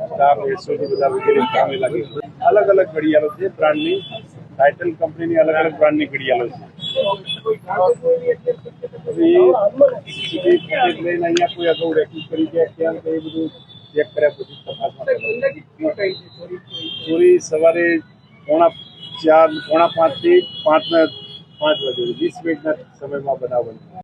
Staff, SOG બધા વગેરે કામે લાગી અલગ અલગ ઘડિયાળો છે બ્રાન્ડની. ટાઇટલ કંપનીની અલગ અલગ બ્રાન્ડની ઘડિયાળો છે. કોઈ અગાઉ રેકી કરી ગયા ક્યાં સવારે પોણા ચાર, પોણા પાંચથી પાંચ ના પાંચ વાગે, વીસ મિનિટના સમયમાં બનાવવાની.